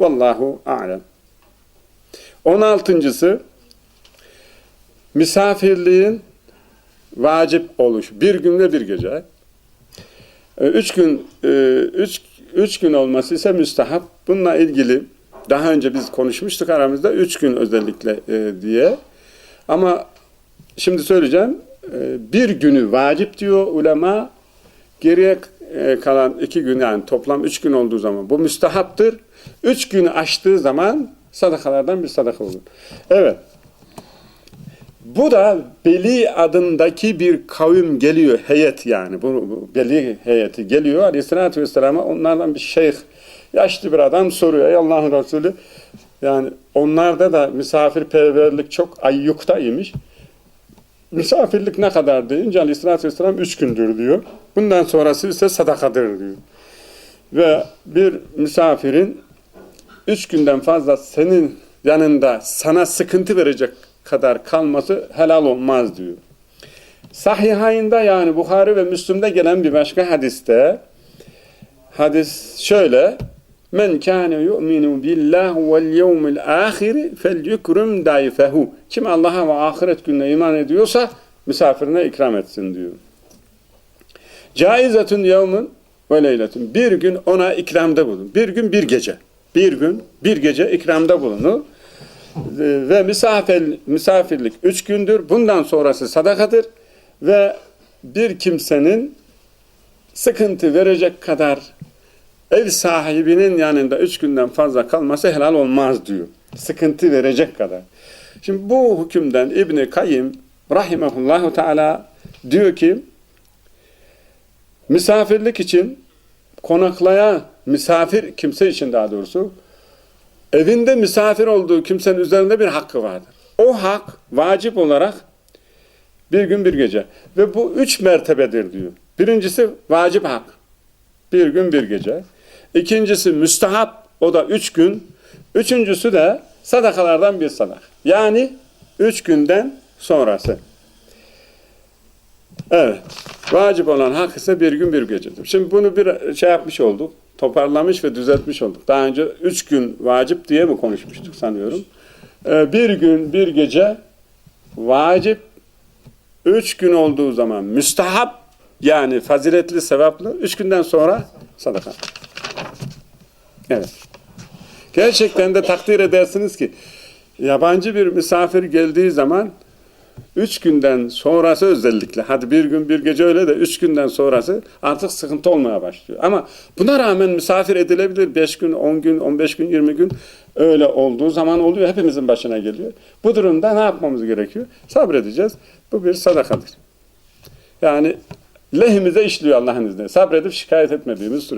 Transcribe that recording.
Vallahu alem. 16.sı misafirliğin vacip oluş. Bir gün ve bir gece. E, Üç gün, e, üç, üç gün olması ise müstahap. Bununla ilgili daha önce biz konuşmuştuk aramızda üç gün özellikle e, diye. Ama şimdi söyleyeceğim. E, Bir günü vacip diyor ulema. Geriye e, kalan iki gün yani toplam üç gün olduğu zaman bu müstahaptır. Üç günü aştığı zaman sadakalardan bir sadaka olur. Evet. Bu da Beli adındaki bir kavim geliyor, heyet yani. Bu, bu Beli heyeti geliyor. Aleyhisselatü Vesselam'a onlardan bir şeyh, yaşlı bir adam soruyor. Ey Allah'ın Resulü, yani onlarda da misafirperverlik çok ayyuktaymış. Misafirlik ne kadar deyince Aleyhisselatü Vesselam üç gündür diyor. Bundan sonrası ise sadakadır diyor. Ve bir misafirin üç günden fazla senin yanında sana sıkıntı verecek kadar kalması helal olmaz diyor. Sahihayinde yani Bukhari ve Müslim'de gelen bir başka hadiste hadis şöyle Men kâne yu'minu billah vel yevmil âhiri fel yukrum dayfehu. Kim Allah'a ve ahiret gününe iman ediyorsa misafirine ikram etsin diyor. Caizetun yevmun ve leyletun. Bir gün ona ikramda bulun. Bir gün bir gece. Bir gün bir gece ikramda bulunur. Ve misafir, misafirlik üç gündür. Bundan sonrası sadakadır. Ve bir kimsenin sıkıntı verecek kadar ev sahibinin yanında üç günden fazla kalması helal olmaz diyor. Sıkıntı verecek kadar. Şimdi bu hükümden İbni Kayyim rahimahullahu teala diyor ki misafirlik için konaklaya misafir kimse için daha doğrusu evinde misafir olduğu kimsenin üzerinde bir hakkı vardır. O hak vacip olarak bir gün bir gece. Ve bu üç mertebedir diyor. Birincisi vacip hak. Bir gün bir gece. İkincisi müstahap. O da üç gün. Üçüncüsü de sadakalardan bir sadak. Yani üç günden sonrası. Evet. Vacip olan hak ise bir gün bir gecedir. Şimdi bunu bir şey yapmış olduk. Toparlamış ve düzeltmiş olduk. Daha önce üç gün vacip diye mi konuşmuştuk sanıyorum. Ee, bir gün bir gece vacip üç gün olduğu zaman müstahap yani faziletli sevaplı üç günden sonra sadaka. Evet. Gerçekten de takdir edersiniz ki yabancı bir misafir geldiği zaman üç günden sonrası özellikle hadi bir gün bir gece öyle de üç günden sonrası artık sıkıntı olmaya başlıyor. Ama buna rağmen misafir edilebilir. Beş gün, on gün, on beş gün, yirmi gün öyle olduğu zaman oluyor. Hepimizin başına geliyor. Bu durumda ne yapmamız gerekiyor? Sabredeceğiz. Bu bir sadakadır. Yani lehimize işliyor Allah'ın izniyle. Sabredip şikayet etmediğimiz sürece.